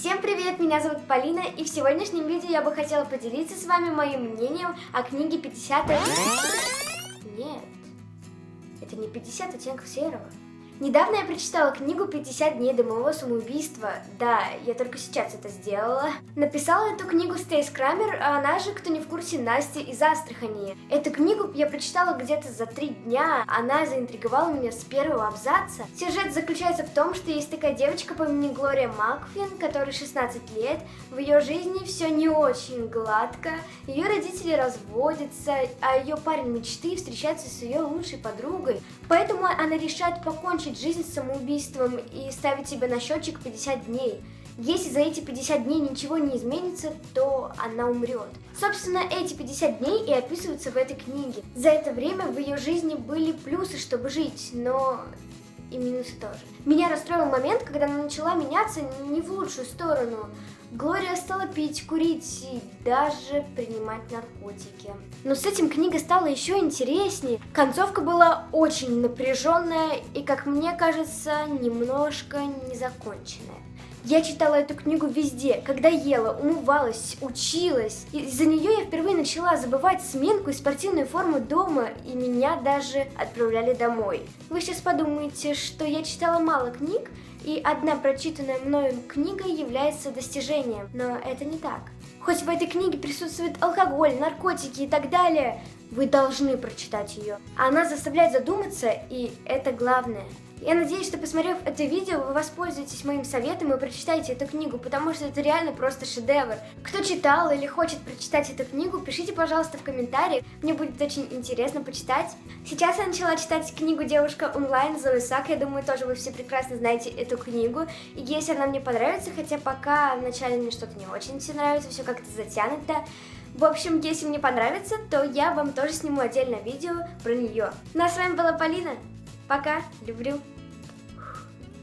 Всем привет, меня зовут Полина, и в сегодняшнем видео я бы хотела поделиться с вами моим мнением о книге 50 Нет, это не 50 оттенков серого. Недавно я прочитала книгу «50 дней до моего самоубийства». Да, я только сейчас это сделала. Написала эту книгу Стейс Крамер, а она же, кто не в курсе, Настя из Астрахани. Эту книгу я прочитала где-то за три дня. Она заинтриговала меня с первого абзаца. Сюжет заключается в том, что есть такая девочка по имени Глория Макфин, которой 16 лет. В ее жизни все не очень гладко. Ее родители разводятся, а ее парень мечты встречается с ее лучшей подругой. Поэтому она решает покончить жизнь самоубийством и ставить себе на счетчик 50 дней. Если за эти 50 дней ничего не изменится, то она умрет. Собственно, эти 50 дней и описываются в этой книге. За это время в ее жизни были плюсы, чтобы жить, но и минусы тоже. Меня расстроил момент, когда она начала меняться не в лучшую сторону. Глория стала пить, курить и даже принимать наркотики. Но с этим книга стала еще интереснее. Концовка была очень напряженная и, как мне кажется, немножко незаконченная. Я читала эту книгу везде, когда ела, умывалась, училась. Из-за нее я впервые начала забывать сменку и спортивную форму дома, и меня даже отправляли домой. Вы сейчас подумаете, что я читала мало книг, и одна прочитанная мною книга является достижением, но это не так. Хоть в этой книге присутствует алкоголь, наркотики и так далее, вы должны прочитать ее. Она заставляет задуматься, и это главное. Я надеюсь, что посмотрев это видео, вы воспользуетесь моим советом и прочитаете эту книгу, потому что это реально просто шедевр. Кто читал или хочет прочитать эту книгу, пишите, пожалуйста, в комментариях, мне будет очень интересно почитать. Сейчас я начала читать книгу «Девушка онлайн» Зои Сак, я думаю, тоже вы все прекрасно знаете эту книгу, и если она мне понравится, хотя пока вначале мне что-то не очень все нравится, все как-то затянуто, в общем, если мне понравится, то я вам тоже сниму отдельное видео про нее. Ну а с вами была Полина. Пока, люблю.